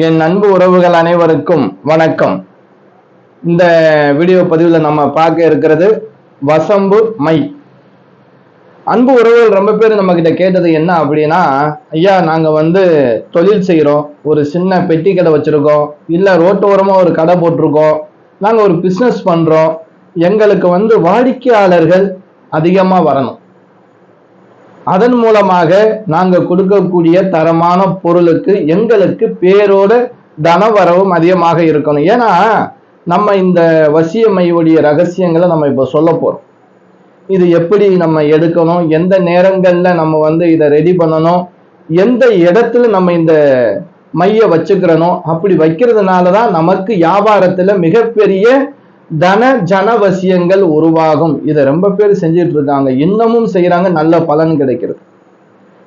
என் அன்பு உறவுகள் அனைவருக்கும் வணக்கம். இந்த வீடியோ பதிவில் நம்ம பார்க்க இருக்கிறது வசம்பு மை. அன்பு உறவுகள் ரொம்ப பேர் நம்ம கிட்ட கேட்டது என்ன அப்படின்னா ஐயா நாங்கள் வந்து தொழில் செய்கிறோம் ஒரு சின்ன பெட்டி கடை வச்சுருக்கோம். இல்லை ரோட்டோரமாக ஒரு கடை போட்டிருக்கோம். நாங்கள் ஒரு பிஸ்னஸ் பண்ணுறோம் எங்களுக்கு வந்து வாடிக்கையாளர்கள் அதிகமாக வரணும். அதன் மூலமாக நாங்கள் கொடுக்கக்கூடிய தரமான பொருளுக்கு எங்களுக்கு பேரோட தனவரவும் அதிகமாக இருக்கணும். ஏன்னா நம்ம இந்த வசியமையுடைய ரகசியங்களை நம்ம இப்போ சொல்ல போறோம். இது எப்படி நம்ம எடுக்கணும்? எந்த நேரங்களில் நம்ம வந்து இதை ரெடி பண்ணணும்? எந்த இடத்துல நம்ம இந்த மைய வச்சுக்கிறனோ அப்படி வைக்கிறதுனால தான் நமக்கு வியாபாரத்தில் மிகப்பெரிய தன ஜனவசியங்கள் உருவாகும். இதை ரொம்ப பேர் செஞ்சுட்டு இருக்காங்க இன்னமும் செய்யறாங்க நல்ல பலன் கிடைக்கிறது.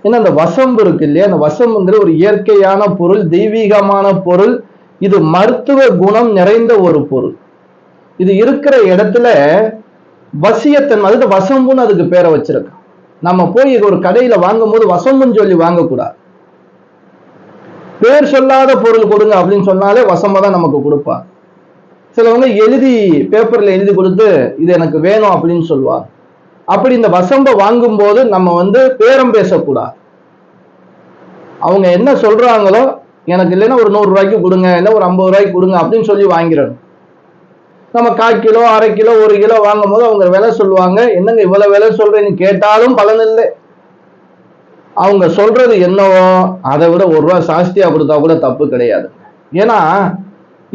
ஏன்னா அந்த வசம்பு இருக்கு இல்லையா? அந்த வசம்புங்கிற ஒரு இயற்கையான பொருள் தெய்வீகமான பொருள் இது மருத்துவ குணம் நிறைந்த ஒரு பொருள். இது இருக்கிற இடத்துல வசியத்தன் அதுக்கு வசம்புன்னு அதுக்கு பேரை வச்சிருக்கான் நம்ம போய் இது ஒரு கடையில வாங்கும் போது வசம்புன்னு சொல்லி வாங்கக்கூடாது. பேர் சொல்லாத பொருள் கொடுங்க அப்படின்னு சொன்னாலே வசம்பதான் நமக்கு கொடுப்பாங்க. சிலவங்க எழுதி பேப்பர்ல எழுதி கொடுத்து இது எனக்கு வேணும் அப்படின்னு சொல்லுவாங்க. அப்படி இந்த வசம்ப வாங்கும்போது நம்ம வந்து பேரம் பேசக்கூடாது. அவங்க என்ன சொல்றாங்களோ எனக்கு இல்லைன்னா ஒரு நூறு ரூபாய்க்கு கொடுங்க இல்லை ஒரு ஐம்பது ரூபாய்க்கு கொடுங்க அப்படின்னு சொல்லி வாங்கிடணும். நம்ம கால் கிலோ அரை கிலோ ஒரு கிலோ வாங்கும் போது அவங்க விலை சொல்லுவாங்க. என்னங்க இவ்வளவு விலை சொல்றேன்னு கேட்டாலும் பலன் இல்லை அவங்க சொல்றது என்னவோ அதை விட ஒரு ரூபா சாஸ்தியா கொடுத்தா கூட தப்பு கிடையாது. ஏன்னா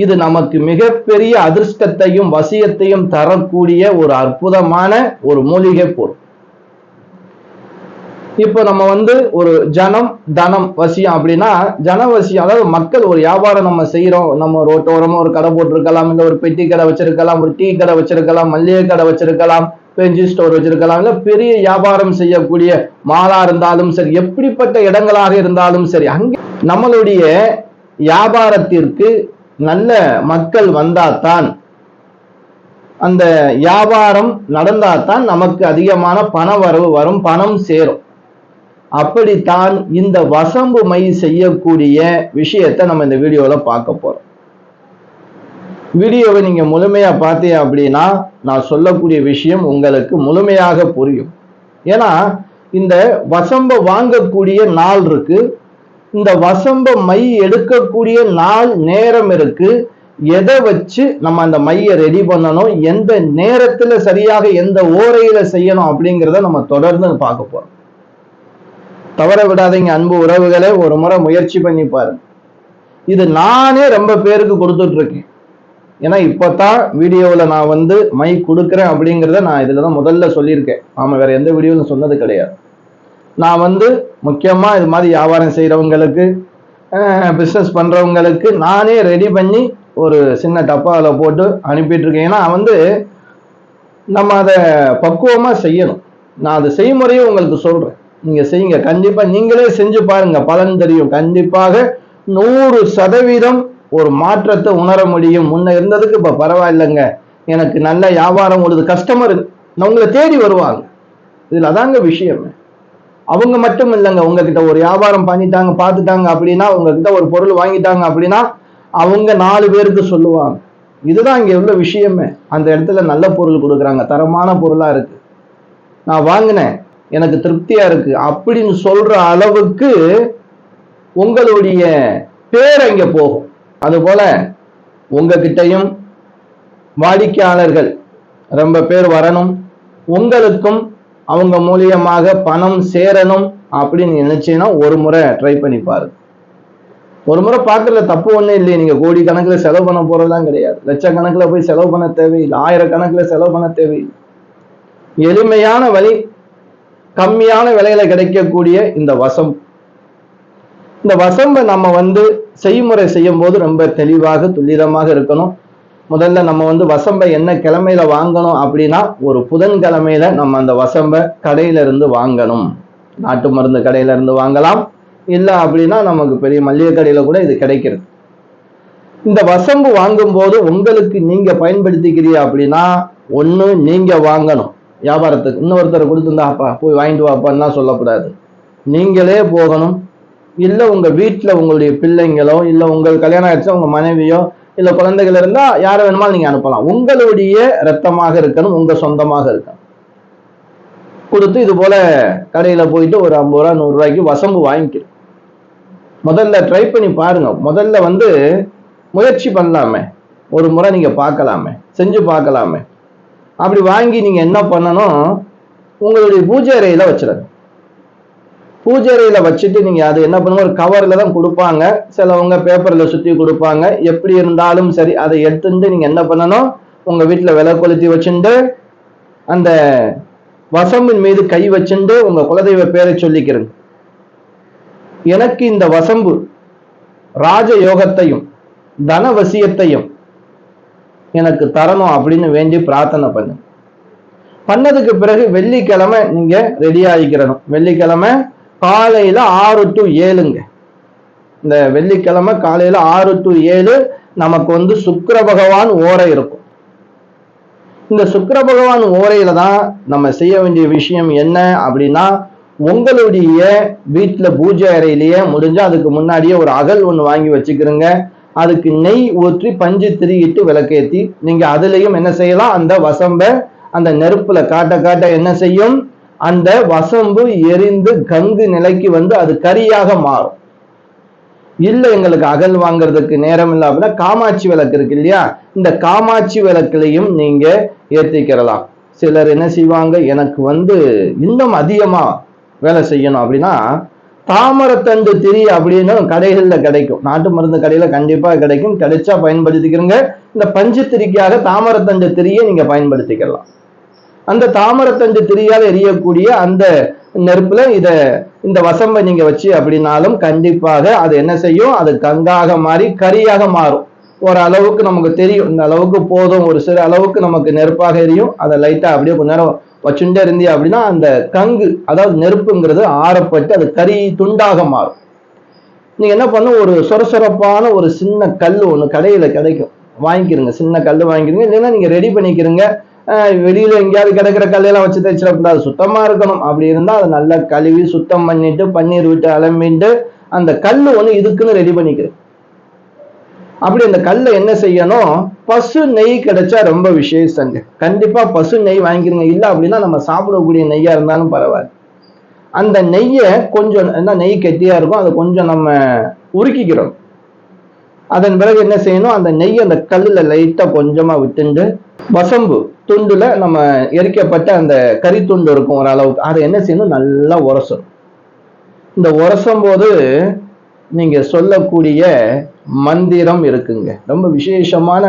இது நமக்கு மிகப்பெரிய அதிர்ஷ்டத்தையும் வசியத்தையும் தரக்கூடிய ஒரு அற்புதமான ஒரு மூலிகை பொருள். இப்போ நம்ம வந்து ஒரு ஜனம் தனம் வசியம் அப்படின்னா ஜனவசியம் அதாவது மக்கள் ஒரு வியாபாரம் நம்ம செய்கிறோம் நம்ம ரோட்டோரமாக ஒரு கடை போட்டிருக்கலாம் இல்லை ஒரு பெட்டி கடை வச்சிருக்கலாம் ஒரு டீ கடை வச்சிருக்கலாம் மல்லிகை கடை வச்சிருக்கலாம் பெஞ்சி ஸ்டோர் வச்சிருக்கலாம் இல்லை பெரிய வியாபாரம் செய்யக்கூடிய மாலா இருந்தாலும் சரி எப்படிப்பட்ட இடங்களாக இருந்தாலும் சரி அங்கே நம்மளுடைய வியாபாரத்திற்கு நல்ல மக்கள் வந்தாதான் அந்த வியாபாரம் நடந்தாதான் நமக்கு அதிகமான பண வரவு வரும் பணம் சேரும். அப்படித்தான் இந்த வசம்பு மை செய்யக்கூடிய விஷயத்தை நம்ம இந்த வீடியோல பார்க்க போறோம். வீடியோவை நீங்க முழுமையா பார்த்தீங்க அப்படின்னா நான் சொல்லக்கூடிய விஷயம் உங்களுக்கு முழுமையாக புரியும். ஏன்னா இந்த வசம்ப வாங்கக்கூடிய நாள் இருக்கு. இந்த வசம்ப மை எடுக்கக்கூடிய நாள் நேரம் இருக்கு. எதை வச்சு நம்ம அந்த மையை ரெடி பண்ணணும்? எந்த நேரத்துல சரியாக எந்த ஓரையில செய்யணும் அப்படிங்கிறத நம்ம தொடர்ந்து பார்க்க போறோம். தவற விடாதீங்க அன்பு உறவுகளை ஒரு முறை முயற்சி பண்ணி பாருங்க. இது நானே ரொம்ப பேருக்கு கொடுத்துட்டு இருக்கேன். ஏன்னா இப்பதான் வீடியோவில் நான் வந்து மை கொடுக்குறேன் அப்படிங்கிறத நான் இதில் தான் முதல்ல சொல்லியிருக்கேன். ஆமாம் வேற எந்த வீடியோவிலும் சொன்னது கிடையாது. நான் வந்து முக்கியமாக இது மாதிரி வியாபாரம் செய்கிறவங்களுக்கு பிஸ்னஸ் பண்ணுறவங்களுக்கு நானே ரெடி பண்ணி ஒரு சின்ன டப்பாவில் போட்டு அனுப்பிட்டுருக்கேன். ஏன்னா வந்து நம்ம அதை பக்குவமாக செய்யணும். நான் அதை செய்முறையும் உங்களுக்கு சொல்கிறேன் நீங்கள் செய்யுங்க. கண்டிப்பாக நீங்களே செஞ்சு பாருங்கள் பலன் தெரியும். கண்டிப்பாக நூறு சதவீதம் ஒரு மாற்றத்தை உணர முடியும். முன்ன இருந்ததுக்கு இப்போ பரவாயில்லைங்க. எனக்கு நல்ல வியாபாரம் ஓடுது கஸ்டமர் உங்களை தேடி வருவாங்க. இதில் அதாங்க விஷயம். அவங்க மட்டும் இல்லைங்க. உங்ககிட்ட ஒரு வியாபாரம் பண்ணிட்டாங்க பார்த்துட்டாங்க அப்படின்னா உங்ககிட்ட ஒரு பொருள் வாங்கிட்டாங்க அப்படின்னா அவங்க நாலு பேருக்கு சொல்லுவாங்க. இதுதான் இங்கே உள்ள விஷயமே. அந்த இடத்துல நல்ல பொருள் கொடுக்குறாங்க. தரமான பொருளாக இருக்கு. நான் வாங்கினேன். எனக்கு திருப்தியா இருக்கு. அப்படின்னு சொல்ற அளவுக்கு உங்களுடைய பேர் அங்க போகும். அதுபோல உங்ககிட்டையும் வாடிக்கையாளர்கள் ரொம்ப பேர் வரணும். உங்களுக்கும் அவங்க மூலியமாக பணம் சேரணும் அப்படின்னு நினைச்சீங்கன்னா ஒரு முறை ட்ரை பண்ணி பாருங்க ஒரு முறை பார்க்கல தப்பு ஒன்றும் இல்லையே. நீங்க கோடி கணக்கில் செலவு பண்ண போறதுலாம் கிடையாது. லட்சக்கணக்கில் போய் செலவு பண்ண தேவையில்லை. ஆயிரக்கணக்கில் செலவு பண்ண தேவையில்லை. எளிமையான வழி கம்மியான விலையில கிடைக்கக்கூடிய இந்த வசம். இந்த வசம்பை நம்ம வந்து செய்முறை செய்யும் போது ரொம்ப தெளிவாக துல்லிதமாக இருக்கணும். முதல்ல நம்ம வந்து வசம்பை என்ன கிழமையில வாங்கணும் அப்படின்னா ஒரு புதன்கிழமையில நம்ம அந்த வசம்பை கடையில இருந்து வாங்கணும். நாட்டு மருந்து கடையில இருந்து வாங்கலாம். இல்லை அப்படின்னா நமக்கு பெரிய மளிகை கடையில கூட இது கிடைக்கிறது. இந்த வசம்பு வாங்கும் போது உங்களுக்கு நீங்க பயன்படுத்திக்கிறீங்க அப்படின்னா ஒண்ணு நீங்க வாங்கணும். வியாபாரத்துக்கு இன்னொருத்தரை கொடுத்துருந்தாப்பா போய் வாங்கிட்டு வாப்பான்னா சொல்லக்கூடாது. நீங்களே போகணும். இல்லை உங்க வீட்டில் உங்களுடைய பிள்ளைங்களோ இல்லை உங்கள் கல்யாணம் ஆயிடுச்சா உங்க மனைவியோ இல்ல குழந்தைகள் இருந்தா யாரை வேணுமாலும் நீங்க அனுப்பலாம். உங்களுடைய ரத்தமாக இருக்கணும் உங்க சொந்தமாக இருக்கணும். கொடுத்து இது போல கடையில போயிட்டு ஒரு ஐம்பது ரூபா நூறு ரூபாய்க்கு வசம்பு வாங்கிக்கிறோம் முதல்ல ட்ரை பண்ணி பாருங்க. முதல்ல வந்து முயற்சி பண்ணலாமே. ஒரு முறை நீங்க பார்க்கலாமே. செஞ்சு பார்க்கலாமே. அப்படி வாங்கி நீங்க என்ன பண்ணணும்? உங்களுடைய பூஜை அறையில வச்சிருங்க பூஜை வச்சுட்டு நீங்க அது என்ன பண்ணுங்க ஒரு கவர்ல தான் கொடுப்பாங்க. சிலவங்க பேப்பர்ல சுத்தி கொடுப்பாங்க. எப்படி இருந்தாலும் சரி அதை எடுத்துட்டு நீங்க என்ன பண்ணணும் உங்க வீட்டுல விலை கொளுத்தி வச்சுட்டு அந்த வசம்பின் மீது கை வச்சுட்டு உங்க குலதெய்வ பேரை சொல்லிக்கிறேன். எனக்கு இந்த வசம்பு ராஜ யோகத்தையும் தனவசியத்தையும் எனக்கு தரணும் அப்படின்னு வேண்டி பிரார்த்தனை பண்ணு பண்ணதுக்கு பிறகு வெள்ளிக்கிழமை நீங்க ரெடி ஆகிக்கிறணும் வெள்ளிக்கிழமை காலையில ஆறு டு ஏழுங்க. இந்த வெள்ளிக்கிழமை காலையில ஆறு டு ஏழு நமக்கு வந்து சுக்கர பகவான் ஓரை இருக்கும். இந்த சுக்கர பகவான் ஓரையில தான் நம்ம செய்ய வேண்டிய விஷயம் என்ன அப்படின்னா உங்களுடைய வீட்டுல பூஜை அறையிலேயே முடிஞ்சா அதுக்கு முன்னாடியே ஒரு அகல் ஒண்ணு வாங்கி வச்சுக்கிறோங்க அதுக்கு நெய் ஊற்றி பஞ்சு திரியிட்டு விளக்கேத்தி நீங்க அதுலயும் என்ன செய்யலாம் அந்த வசம்ப அந்த நெருப்புல காட்ட காட்ட என்ன செய்யும்? அந்த வசம்பு எரிந்து கங்கு நிலைக்கு வந்து அது கரியாக மாறும். இல்லை எங்களுக்கு அகல் வாங்குறதுக்கு நேரம் இல்லை அப்படின்னா காமாட்சி விளக்கு இருக்கு இல்லையா? இந்த காமாட்சி விளக்குலையும் நீங்க ஏற்றிக்கிறலாம் சிலர் என்ன செய்வாங்க? எனக்கு வந்து இன்னும் அதிகமா வேலை செய்யணும் அப்படின்னா தாமரத்தண்டு திரி அப்படின்னு கடைகள்ல கிடைக்கும். நாட்டு மருந்து கடையில கண்டிப்பா கிடைக்கும். கிடைச்சா பயன்படுத்திக்கிறங்க. இந்த பஞ்சு திரிக்காக தாமரத்தண்டு திரியை நீங்க பயன்படுத்திக்கலாம். அந்த தாமரத்தண்டு திரியால் எரியக்கூடிய அந்த நெருப்புல இத இந்த வசம்பை நீங்க வச்சு அப்படின்னாலும் கண்டிப்பாக அது என்ன செய்யும்? அது கங்காக மாறி கரியாக மாறும். ஒரு அளவுக்கு நமக்கு தெரியும். இந்த அளவுக்கு போதும். ஒரு சிறு அளவுக்கு நமக்கு நெருப்பாக எரியும். அதை லைட்டா அப்படியே கொஞ்ச நேரம் வச்சுட்டே இருந்தி அப்படின்னா அந்த கங்கு அதாவது நெருப்புங்கிறது ஆறப்பட்டு அது கரி துண்டாக மாறும். நீங்க என்ன பண்ணும்? ஒரு சொரசொரப்பான ஒரு சின்ன கல் ஒன்று கடையில கிடைக்கும். வாங்கிக்கிறங்க சின்ன கல் வாங்கிக்கிறீங்க இல்லைன்னா நீங்க ரெடி பண்ணிக்கிறீங்க வெளியில எங்கேயாவது கிடக்கிற கல்லையெல்லாம் வச்சு தைச்சிடக்கூடாது சுத்தமா இருக்கணும். அப்படி இருந்தா அதை நல்லா கழுவி சுத்தம் பண்ணிட்டு பன்னீர் விட்டு அலம்பிட்டு அந்த கல் ஒன்று இதுக்குன்னு ரெடி பண்ணிக்கிறேன் அப்படி அந்த கல்லை என்ன செய்யணும்? பசு நெய் கிடைச்சா ரொம்ப விசேஷங்க. கண்டிப்பா பசு நெய் வாங்கிக்கிறீங்க இல்லை அப்படின்னா நம்ம சாப்பிடக்கூடிய நெய்யா இருந்தாலும் பரவாயில்ல. அந்த நெய்யை கொஞ்சம் என்ன நெய் கெட்டியா இருக்கும் அதை கொஞ்சம் நம்ம உருக்கிக்கிறோம். அதன் பிறகு என்ன செய்யணும்? அந்த நெய் அந்த கல்லுல லைட்டா கொஞ்சமா விட்டுண்டு வசம்பு. துண்டுல நம்ம எரிக்கப்பட்ட அந்த கறி துண்டு இருக்கும் ஒரு அளவுக்கு. அதை என்ன செய்யணும்? நல்லா உரசணும். இந்த உரசும் போது நீங்க சொல்லக்கூடிய மந்திரம் இருக்குங்க. ரொம்ப விசேஷமான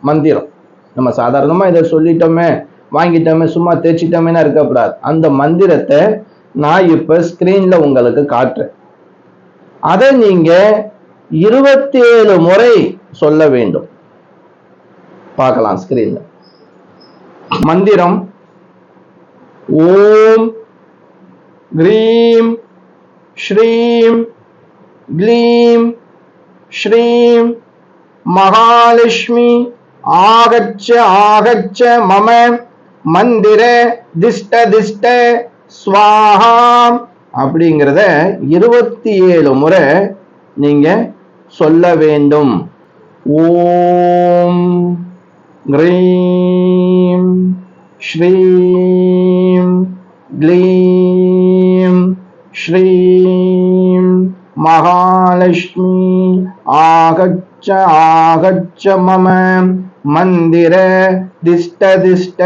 மந்திரம். நம்ம சாதாரணமா இதை சொல்லிட்டோமே வாங்கிட்டோமே சும்மா தேய்ச்சிட்டோமேனா இருக்கக்கூடாது. அந்த மந்திரத்தை நான் இப்ப ஸ்கிரீன்ல உங்களுக்கு காட்டுறேன். அதை நீங்க இருபத்தேழு முறை சொல்ல வேண்டும். பார்க்கலாம் ஸ்கிரீன்ல மந்திரம். ஓம் கிரீம் ஸ்ரீம் க்ளீம் ஸ்ரீம் மகாலட்சுமி ஆகச்ச ஆகச்ச மம மந்திர திஷ்ட திஷ்ட ஸ்வாகாம் அப்படிங்கிறத இருபத்தி ஏழு முறை நீங்க சொல்ல வேண்டும். ஓம் கிரீம் ஸ்ரீம் ग्लीं ஸ்ரீம் महालक्ष्मी ஆகச்ச आगच्छ मम मन्दिर திஷ்ட திஷ்ட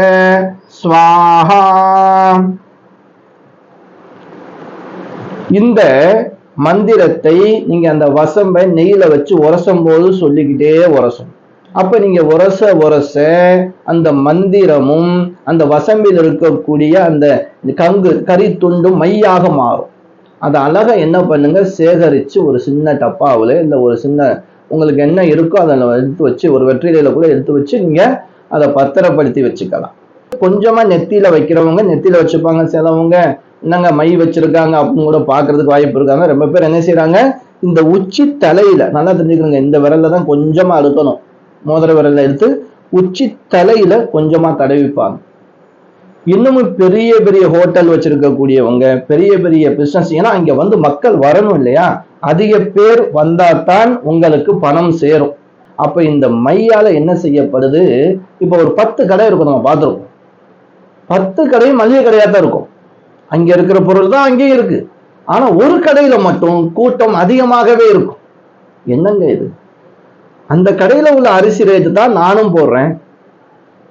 இந்த மந்திரத்தை நீங்க அந்த வசம்பை நெய்யில வச்சு உரசும் போது சொல்லிக்கிட்டே உரசும் அப்ப நீங்க உரச உரச அந்த மந்திரமும் அந்த வசம்பில் இருக்கக்கூடிய அந்த கங்கு கறி துண்டும் மையாக மாறும். அதை அழகை என்ன பண்ணுங்க? சேகரிச்சு ஒரு சின்ன டப்பாவில் இல்லை ஒரு சின்ன உங்களுக்கு என்ன இருக்கோ அதில் எடுத்து வச்சு ஒரு வெற்றிலையில கூட எடுத்து வச்சு நீங்க அதை பத்திரப்படுத்தி வச்சுக்கலாம். கொஞ்சமா நெத்தியில வைக்கிறவங்க நெத்தியில வச்சுப்பாங்க சிலவங்க. என்னங்க மை வச்சிருக்காங்க அப்படின்னு கூட பாக்குறதுக்கு வாய்ப்பு இருக்காங்க. ரொம்ப பேர் என்ன செய்கிறாங்க இந்த உச்சி தலையில நல்லா தெரிஞ்சுக்கணுங்க இந்த விரல்ல தான் கொஞ்சமா அழுக்கணும். மோதிர விரல்ல எடுத்து உச்சி தலையில கொஞ்சமா தடவிப்பாங்க இன்னமும் பெரிய பெரிய ஹோட்டல் வச்சிருக்கக்கூடியவங்க பெரிய பெரிய பிசினஸ் ஏன்னா இங்க வந்து மக்கள் வரணும் இல்லையா? அதிக பேர் வந்தாதான் உங்களுக்கு பணம் சேரும். அப்ப இந்த மையால என்ன செய்யப்படுது? இப்ப ஒரு பத்து கடை இருக்கும் நம்ம பார்த்துருக்கோம். பத்து கடையும் மளிகை கடையா தான் இருக்கும். அங்க இருக்கிற பொருள் தான் அங்கேயும் இருக்கு. ஆனா ஒரு கடையில மட்டும் கூட்டம் அதிகமாகவே இருக்கும். என்னங்க இது? அந்த கடையில உள்ள அரிசி ரேட்டு தான் நானும் போடுறேன்.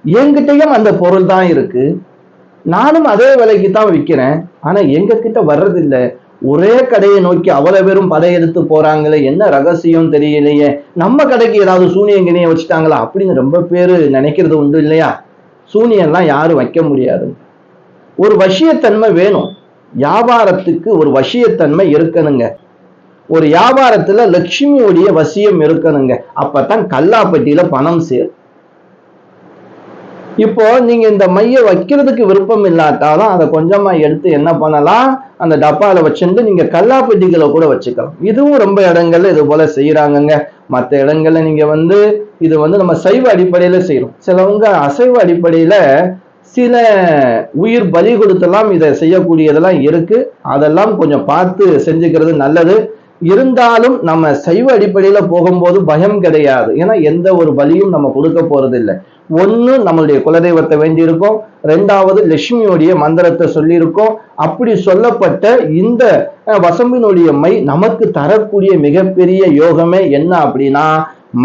என்கிட்டயும் அந்த பொருள் தான் இருக்கு. நானும் அதே விலைக்கு தான் விற்கிறேன் ஆனா எங்க கிட்ட ஒரே கடையை நோக்கி அவ்வளவு பேரும் படையெடுத்து போறாங்களே என்ன ரகசியம் தெரியலையே. நம்ம கடைக்கு ஏதாவது சூனியம் கிணிய வச்சுட்டாங்களா? அப்படின்னு ரொம்ப பேரு நினைக்கிறது உண்டு இல்லையா? சூனியம்லாம் யாரும் வைக்க முடியாது. ஒரு வசியத்தன்மை வேணும். வியாபாரத்துக்கு ஒரு வசியத்தன்மை இருக்கணுங்க. ஒரு வியாபாரத்துல லட்சுமியுடைய வசியம் இருக்கணுங்க. அப்பதான் கல்லாப்பட்டியில பணம் சேரும். இப்போ நீங்க இந்த மைய வைக்கிறதுக்கு விருப்பம் இல்லாட்டாலும் அதை கொஞ்சமா எடுத்து என்ன பண்ணலாம்? அந்த டப்பால வச்சுட்டு நீங்க கல்லாப்பெட்டிகளை கூட வச்சுக்கலாம். இதுவும் ரொம்ப இடங்கள்ல இது போல செய்யறாங்கங்க மற்ற இடங்கள்ல நீங்க வந்து இது வந்து நம்ம சைவ அடிப்படையில செய்யறோம் சிலவங்க அசைவ அடிப்படையில சில உயிர் பலி கொடுத்தெல்லாம் இதை செய்யக்கூடியதெல்லாம் இருக்கு. அதெல்லாம் கொஞ்சம் பார்த்து செஞ்சுக்கிறது நல்லது. இருந்தாலும் நம்ம சைவ அடிப்படையில போகும்போது பயம் கிடையாது. ஏன்னா எந்த ஒரு பலியும் நம்ம கொடுக்க போறது இல்லை ஒண்ணு நம்மளுடைய குலதெய்வத்தை வேண்டியிருக்கோம். ரெண்டாவது லட்சுமியுடைய மந்திரத்தை சொல்லியிருக்கோம். அப்படி சொல்லப்பட்ட இந்த வசம்பினுடைய மை நமக்கு தரக்கூடிய மிகப்பெரிய யோகமே என்ன அப்படின்னா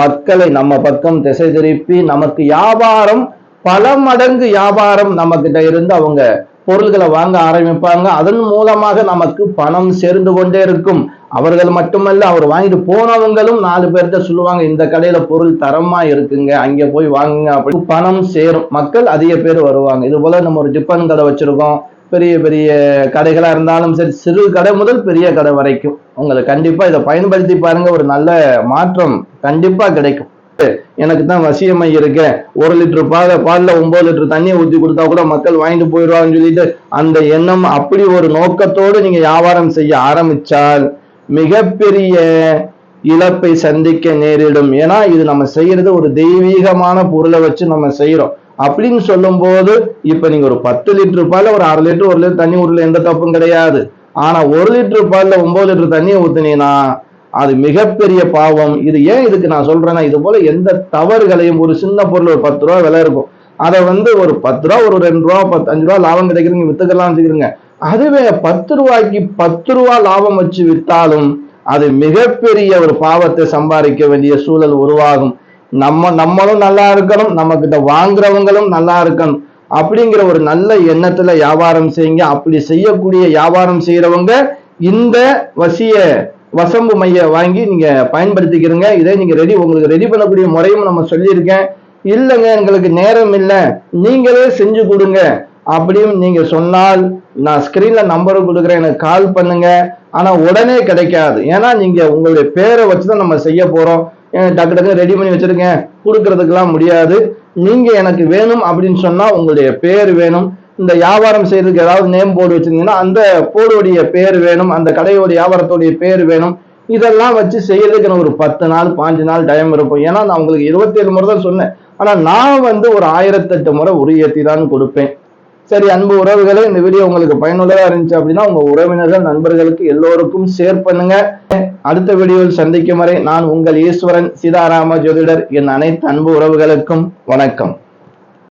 மக்களை நம்ம பக்கம் திசை திருப்பி நமக்கு வியாபாரம் பல மடங்கு வியாபாரம் நம்ம கிட்ட இருந்து அவங்க பொருள்களை வாங்க ஆரம்பிப்பாங்க. அதன் மூலமாக நமக்கு பணம் சேர்ந்து கொண்டே இருக்கும். அவர்கள் மட்டுமல்ல அவர் வாங்கிட்டு போனவங்களும் நாலு பேர்கிட்ட சொல்லுவாங்க இந்த கடையில பொருள் தரமா இருக்குங்க அங்க போய் வாங்குங்க அப்படி. பணம் சேரும். மக்கள் அதிக பேர் வருவாங்க. இது போல நம்ம ஒரு டிஃபன் கடை வச்சிருக்கோம். பெரிய பெரிய கடைகளா இருந்தாலும் சரி சிறு கடை முதல் பெரிய கடை வரைக்கும். உங்களுக்கு கண்டிப்பா இதை பயன்படுத்தி பாருங்க. ஒரு நல்ல மாற்றம் கண்டிப்பா கிடைக்கும். எனக்கு தான் வசியமை இருக்கு. ஒரு லிட்டர் பால பால்ல ஒன்பது லிட்டர் தண்ணியை ஊத்தி கொடுத்தா கூட மக்கள் வாங்கிட்டு போயிடுவாங்கன்னு சொல்லிட்டு அந்த எண்ணம் அப்படி ஒரு நோக்கத்தோடு நீங்க வியாபாரம் செய்ய ஆரம்பிச்சால் மிகப்பெரிய இழப்பை சந்திக்க நேரிடும். ஏன்னா இது நம்ம செய்யறது ஒரு தெய்வீகமான பொருளை வச்சு நம்ம செய்யறோம் அப்படின்னு சொல்லும்போது இப்ப நீங்க ஒரு பத்து லிட்டர் பால்ல ஒரு அரை லிட்டர் ஒரு லிட்டர் தண்ணி ஊர்ல எந்த தப்பும் கிடையாது. ஆனா ஒரு லிட்டர் பால்ல ஒன்பது லிட்டர் தண்ணியை ஊத்துனீங்கன்னா அது மிகப்பெரிய பாவம். இது ஏன் இதுக்கு நான் சொல்றேன்னா இது போல எந்த தவறுகளையும் ஒரு சின்ன பொருள் ஒரு பத்து ரூபா விலை இருக்கும். அதை வந்து ஒரு பத்து ரூபா ஒரு ரெண்டு ரூபா பத்து அஞ்சு ரூபா லாபம் கிடைக்கிறீங்க வித்துக்கலாம் வச்சுக்கிறீங்க. அதுவே பத்து ரூபாய்க்கு பத்து ரூபா லாபம் வச்சு விற்றாலும் அது மிகப்பெரிய ஒரு பாவத்தை சம்பாதிக்க வேண்டிய சூழல் உருவாகும். நம்ம நம்மளும் நல்லா இருக்கணும் நம்ம கிட்ட வாங்குறவங்களும் நல்லா இருக்கணும். அப்படிங்கிற ஒரு நல்ல எண்ணத்துல வியாபாரம் செய்யுங்க. அப்படி செய்யக்கூடிய வியாபாரம் செய்யறவங்க இந்த வசிய வசம்பு மைய வாங்கி நீங்க பயன்படுத்திக்கிறீங்க. இதை நீங்க ரெடி உங்களுக்கு ரெடி பண்ணக்கூடிய முறையும் நம்ம சொல்லியிருக்கேன். இல்லைங்க எங்களுக்கு நேரம் இல்லை. நீங்களே செஞ்சு கொடுங்க. அப்படின்னு நீங்க சொன்னால் நான் ஸ்கிரீன்ல நம்பர் கொடுக்குறேன் எனக்கு கால் பண்ணுங்க. ஆனா உடனே கிடைக்காது. ஏன்னா நீங்க உங்களுடைய பேரை வச்சுதான் நம்ம செய்ய போறோம். டக்கு டக்கு ரெடி பண்ணி வச்சிருக்கேன். கொடுக்கறதுக்கெல்லாம் முடியாது. நீங்க எனக்கு வேணும் அப்படின்னு சொன்னா உங்களுடைய பேர் வேணும். இந்த வியாபாரம் செய்யறதுக்கு ஏதாவது நேம் போர்டு வச்சிருந்தீங்கன்னா அந்த போர்டுடைய பேர் வேணும். அந்த கடையோட வியாபாரத்துடைய பேர் வேணும். இதெல்லாம் வச்சு செய்யறதுக்கு எனக்கு ஒரு பத்து நாள் பாஞ்சு நாள் டைம் இருக்கும். ஏன்னா நான் உங்களுக்கு இருபத்தி ஏழு முறை தான் சொன்னேன். ஆனா நான் வந்து ஒரு ஆயிரத்தெட்டு முறை உரியத்தி தான் கொடுப்பேன். சரி அன்பு உறவுகளே இந்த வீடியோ உங்களுக்கு பயனுள்ளதா இருந்துச்சு அப்படின்னா உங்க உறவினர்கள் நண்பர்களுக்கு எல்லோருக்கும் ஷேர் பண்ணுங்க. அடுத்த வீடியோவில் சந்திக்கும் வரை நான் உங்கள் ஈஸ்வரன் சீதாராம ஜோதிடர் என் அனைத்து அன்பு உறவுகளுக்கும் வணக்கம்.